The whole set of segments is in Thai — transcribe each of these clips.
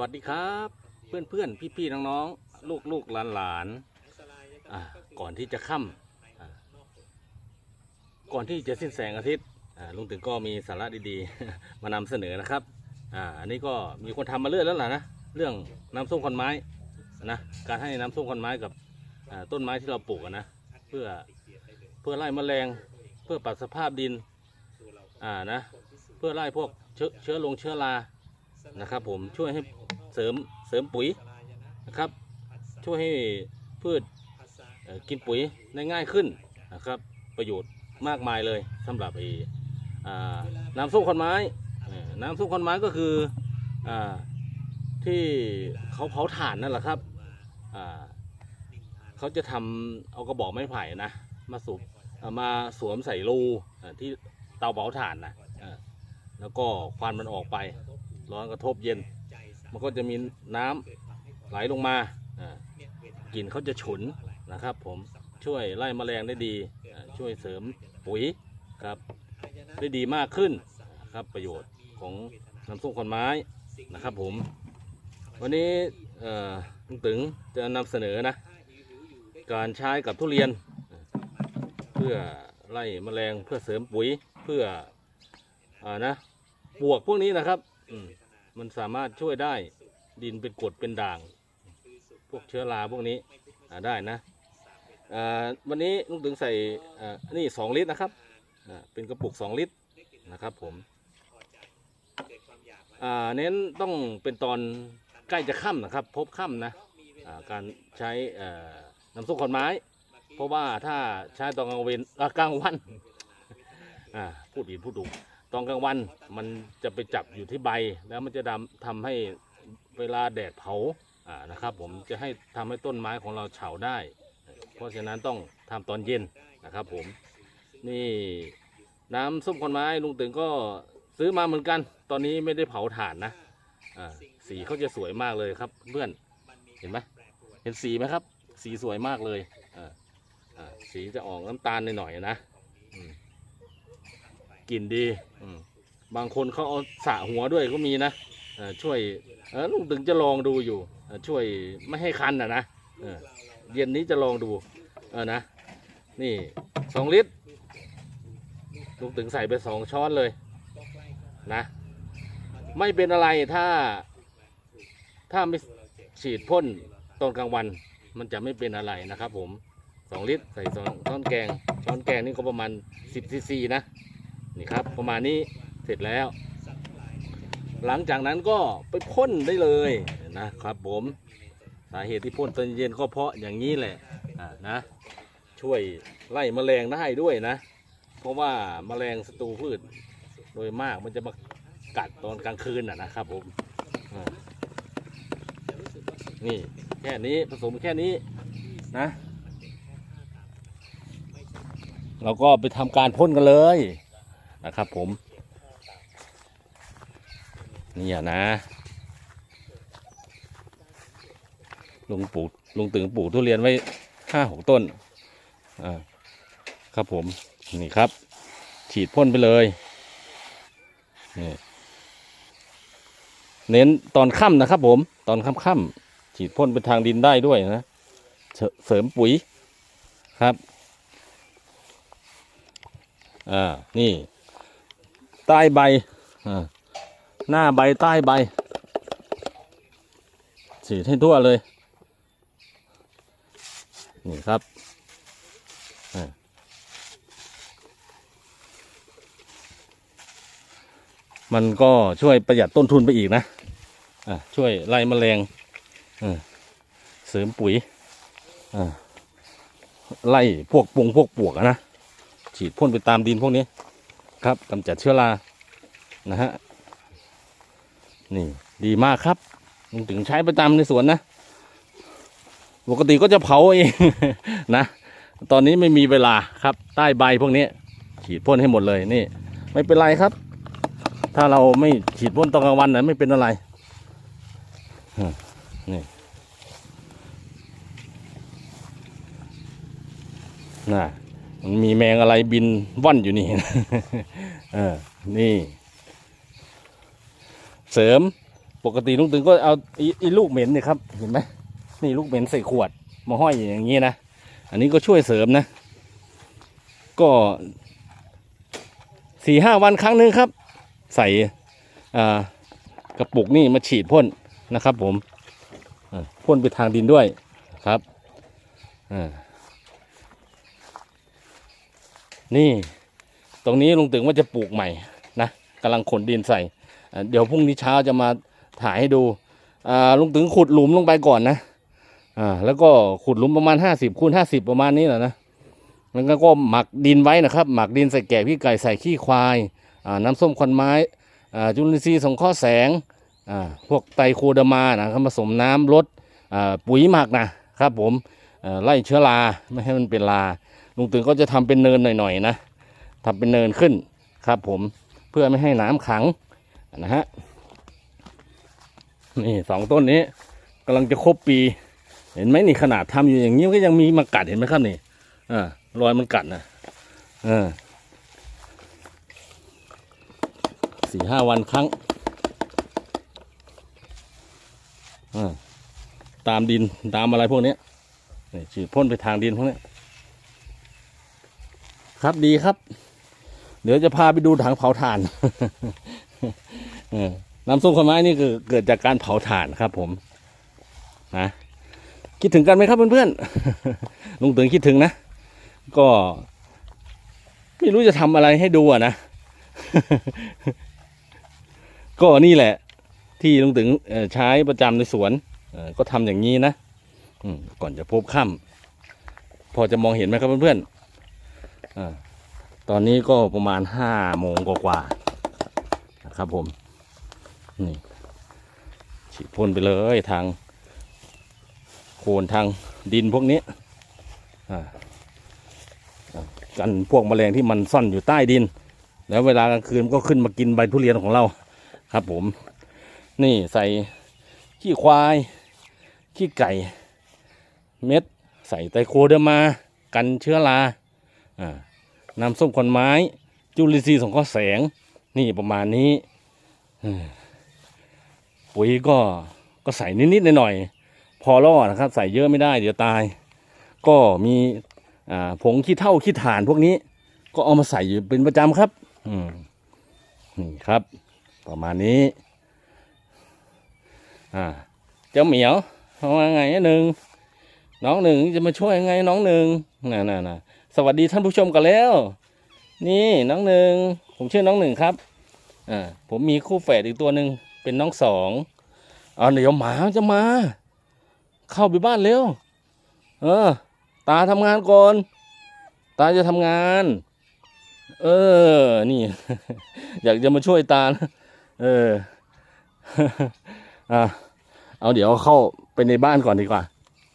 วัสดีครับ เพื่อนเพื่อนพี่พี่ๆน้องๆลูกลูกหลานหลานๆก่อนที่จะค่ำก่อนที่จะสิ้นแสงอาทิตย์ลุงถึงก็มีสาระดีๆ มานำเสนอนะครับอ่าอันนี้ก็มีคนทำมาเรื่อยแล้วล่ะนะเรื่องน้ำส้มควันไม้นะการให้น้ำส้มควันไม้กับต้นไม้ที่เราปลูกนะเพื่อเพื่อไล่แมลงเพื่อปรับสภาพดินอ่านะเพื่อไล่พวกเชื้อเชื้อลงเชื้อรานะครับผมช่วยให้ เสริมเสริมปุ๋ยนะครับ ช่วยให้พืชกินปุ๋ยได้ง่ายขึ้นนะครับ ประโยชน์มากมายเลยสำหรับไอ้น้ำส้มควันไม้ น้ำส้มควันไม้ก็คืออาที่เขาเผาถ่านนั่นแหละครับอ่าเขาจะทำเอากระบอกไม้ไผ่นะมาสูบมาสวมใส่รูที่เตาเผาถ่านนะแล้วก็ควันมันออกไป ร้อนกระทบเย็น มันก็จะมีน้ำไหลลงมาอ่ากลิ่นเขาจะฉุนนะครับ ผมช่วยไล่แมลงได้ดีอ่าช่วยเสริมปุ๋ยครับได้ดีมากขึ้นครับประโยชน์ของน้ำส้มควันไม้นะครับ ผม วันนี้เอ่อลุงตึงจะนำเสนอนะ การใช้กับทุเรียน เพื่อไล่แมลงเพื่อเสริมปุ๋ยเพื่ออ่านะปวกพวกนี้นะครับอืม มันสามารถช่วยได้ดินเป็นกรดเป็นด่าง พวกเชื้อราพวกนี้ได้นะวันนี้ลุงตึงใส่นี่สองลิตรนะครับเป็นกระปุกสองลิตรนะครับผมเน้นต้องเป็นตอนใกล้จะค่ำนะครับ พบค่ำนะการใช้น้ำส้มขอนไม้ เพราะว่าถ้าใช้ตอนกลางเวนกลางวันพูดผิดพูดถูก อนกลางวันมันจะไปจับอยู่ที่ใบ แล้วมันจะดำทำให้เวลาแดดเผาอ่านะครับ ผมจะให้ทำให้ต้นไม้ของเราเฉาได้ เพราะฉะนั้นต้องทำตอนเย็นนะครับผม นี่น้ำส้มคนไม้ลุงตึงก็ซื้อมาเหมือนกัน ตอนนี้ไม่ได้เผาถ่านนะอ่าสีเขาจะสวยมากเลยครับ เพื่อนเห็นไหมเห็นสีไหมครับ สีสวยมากเลยอ่าสีจะออกน้ำตาลหน่อยๆนะอืม กลิ่นดีอืมบางคนเขาเอาสระหัวด้วยก็มีนะเอ่อช่วยเออลุงตึงจะลองดูอยู่เอ่อช่วยไม่ให้คันอะนะเออเย็นนี้จะลองดูเออนะนี่สองลิตรลุงตึงใส่ไปสองช้อนเลยนะ ไม่เป็นอะไรถ้า ถ้าไม่ฉีดพ่นตอนกลางวัน มันจะไม่เป็นอะไรนะครับผมสองลิตรใส่สองช้อนแกงช้อนแกงนี่ก็ประมาณสิบซีซีนะ นี่ครับ ประมาณนี้เสร็จแล้ว หลังจากนั้นก็ไปพ่นได้เลยนะครับผมสาเหตุที่พ่นตอนเย็นก็เพราะอย่างนี้แหละนะ ช่วยไล่แมลงได้ด้วยนะ เพราะว่าแมลงศัตรูพืชโดยมากมันจะมากัดตอนกลางคืนน่ะนะครับผมนี่แค่นี้ผสมแค่นี้นะ เราก็ไปทำการพ่นกันเลย นะครับผม นี่อยนะลุงปลูกลุงตึงปลูกทุเรียนไว้ห้าหกต้นอ่าครับผมนี่ครับ ฉีดพ่นไปเลยนี่เน้นตอนค่ำนะครับ ผมตอนค่ำๆฉีดพ่นไปทางดินได้ด้วยนะเสริมปุ๋ยครับ อ่า นี่ ใต้ใบอ่าหน้าใบใต้ใบ ฉีดให้ทั่วเลย นี่ครับอ่ามันก็ช่วยประหยัดต้นทุนไปอีกนะอ่าช่วยไล่แมลงอ่าเสริมปุ๋ยอ่าไล่พวกปงพวกปวกนะ ฉีดพ่นไปตามดินพวกนี้ ครับกำจัดเชื้อรานะฮะนี่ดีมากครับถึงใช้ประจำในสวนนะปกติก็จะเผาเองนะ ตอนนี้ไม่มีเวลาครับ ใต้ใบพวกนี้ฉีดพ่นให้หมดเลยนี่ ไม่เป็นไรครับ ถ้าเราไม่ฉีดพ่นตอนกลางวันนะไม่เป็นอะไรนี่น่ะ มันมีแมงอะไรบินว่อนอยู่นี่เออนี่ เสริมปกติลุงตึงก็เอาไอ้ลูกเหม็นเนี่ยครับเห็นไหมนี่ลูกเหม็นใส่ขวดมาห้อยอย่างนี้นะอันนี้ก็ช่วยเสริมนะ ก็สี่ห้าวันครั้งหนึ่งครับ ใส่กระปุกนี่มาฉีดพ่นนะครับ ผมพ่นไปทางดินด้วยครับอ่า นี่ ตรงนี้ลุงตึงว่าจะปลูกใหม่นะกำลังขนดินใส่ เดี๋ยวพรุ่งนี้เช้าจะมาถ่ายให้ดูลุงตึงขุดหลุมลงไปก่อนนะอ่าแล้วก็ขุดหลุมประมาณห้าสิบคูณห้าสิบประมาณนี้แหละนะแล้วก็หมักดินไว้นะครับ หมักดินใส่แกะพี่ไก่ใส่ขี้ควายอ่าน้ำส้มควันไม้อ่าจุลินทรีย์สงเคราะห์แสงอ่าพวกไตโคเดมานะครับผสมน้ำลดอ่าปุ๋ยหมักนะครับผมไล่เชื้อราไม่ให้มันเป็นรา ลุงตึงก็จะทำเป็นเนินหน่อยๆนะทำเป็นเนินขึ้นครับผมเพื่อไม่ให้น้ำขังนะฮะนี่สองต้นนี้กำลังจะครบปี เห็นไหมนี่ขนาดทำอยู่อย่างนี้ก็ยังมีมากัดเห็นไหมครับนี่อ่ารอยมันกัดนะเออสี่ห้าวันครั้งอ่าตามดินตามอะไรพวกนี้นี่ฉีดพ่นไปทางดินพวกนี้ ครับดีครับ เดี๋ยวจะพาไปดูถังเผาถ่านน้ำส้มขาวไม้นี่คือเกิดจากการเผาถ่านครับ ผมนะคิดถึงกันไหมครับเพื่อนๆลุงตึงคิดถึงนะ ก็ ไม่รู้จะทำอะไรให้ดูอะนะ ก็นี่แหละ ที่ลุงตึงใช้ประจำในสวนก็ทำอย่างนี้นะก่อนจะพบค่ำพอจะมองเห็นไหมครับเพื่อนๆ ตอนนี้ก็ประมาณห้าโมงกว่าๆนะครับผม นี่ฉีดพ่นไปเลยทาง โคนทางดินพวกนี้กันพวกแมลงที่มันซ่อนอยู่ใต้ดิน แล้วเวลากลางคืนมันก็ขึ้นมากินใบทุเรียนของเราครับผม นี่ใส่ขี้ควายขี้ไก่ เม็ด ใส่ไตโคเดอร์มา กันเชื้อรา น้ำส้มควันไม้ จุลินทรีย์สงเคราแสง นี่ประมาณนี้ปุ๋ยก็ก็ใส่นิดๆหน่อยๆพอรอดนะครับ ใส่เยอะไม่ได้เดี๋ยวตาย ก็มีผงขี้เท่าขี้ถ่านพวกนี้ ก็เอามาใส่อยู่เป็นประจำครับนี่ครับ ประมาณนี้ อ่า เจ้าเหมียวว่าไงหนึ่งน้องหนึ่งจะมาช่วยยังไงน้องหนึ่งน่ะน่ะน่ะ สวัสดีท่านผู้ชมกันแล้ว นี่น้องหนึ่งผมชื่อน้องหนึ่งครับอ่าผมมีคู่แฝดอีกตัวหนึ่งเป็นน้องสองเอาเดี๋ยวหมาจะมา เข้าไปบ้านเร็วเออ ตาทำงานก่อน ตาจะทำงาน เออ นี่ อยากจะมาช่วยตานะเอออะเอาเดี๋ยวเข้าไปในบ้านก่อนดีกว่า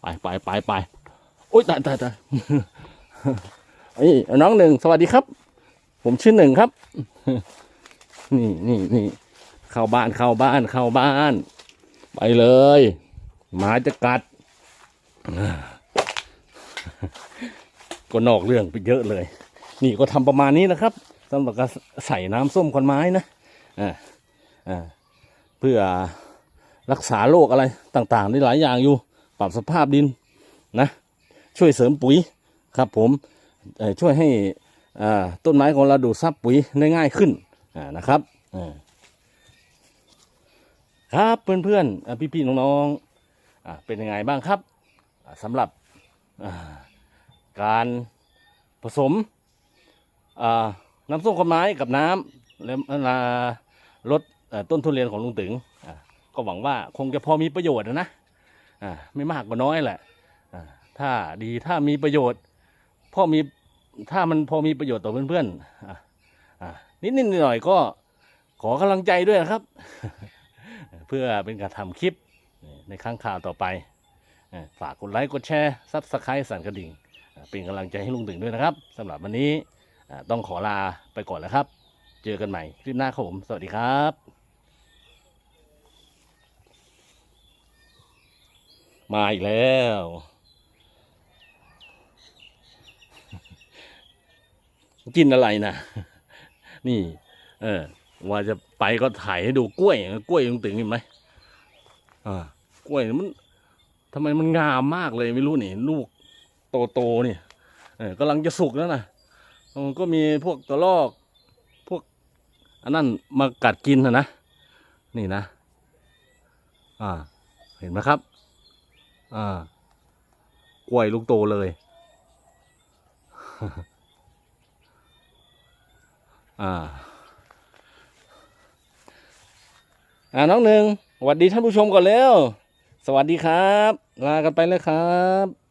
ไปไปไปไปโอ๊ยตายตายตาย เอ้ยน้องหนึ่งสวัสดีครับ ผมชื่อหนึ่งครับ นี่นี่นี่เข้าบ้านเข้าบ้านเข้าบ้าน ไปเลยหมาจะกัดก็นอกเรื่องไปเยอะเลย นี่ก็ทำประมาณนี้นะครับสำหรับการใส่น้ำส้มควันไม้นะอ่าอ่าเพื่อรักษาโรคอะไรต่างๆได้หลายอย่างอยู่ ปรับสภาพดินนะ ช่วยเสริมปุ๋ย ครับผมช่วยให้ต้นไม้ของเราดูดซับปุ๋ยได้ง่ายขึ้นนะครับครับเพื่อนๆอ่าพี่ๆน้องๆเป็นยังไงบ้างครับสำหรับการผสมน้ำส้มคนไม้กับน้ำแล้วลาลดต้นทุเรียนของลุงตึงก็หวังว่าคงจะพอมีประโยชน์นะไม่มากก็น้อยแหละถ้าดีถ้ามีประโยชน์ พ่อมีถ้ามันพอมีประโยชน์ต่อเพื่อนๆนิดนิดหน่อยๆก็ขอกำลังใจด้วยนะครับ เพื่อเป็นการทำคลิปในครั้งข่าวต่อไป ฝากกดไลค์กดแชร์ซับสไครต์สั่นกระดิ่ง เป็นกำลังใจให้ลุงถึงด้วยนะครับสำหรับวันนี้ต้องขอลาไปก่อนแล้วครับ เจอกันใหม่คลิปหน้าครับผม สวัสดีครับมาอีกแล้ว กินอะไรนะนี่ เออ ว่าจะไปก็ถ่ายให้ดูกล้วย กล้วยตึงเห็นไหมอ่ากล้วยมันทำไมมันงามมากเลยไม่รู้นี่ลูกโตโตนี่เออกำลังจะสุกแล้วนะก็มีพวกกระรอก พวกอันนั้นมากัดกินนะนะนี่นะ อ่า เห็นไหมครับ อ่ากล้วยลูกโตเลย อ่าอ่าน้องหนึ่งสวัสดีท่านผู้ชมก่อนแล้ว สวัสดีครับ ลากันไปเลยครับ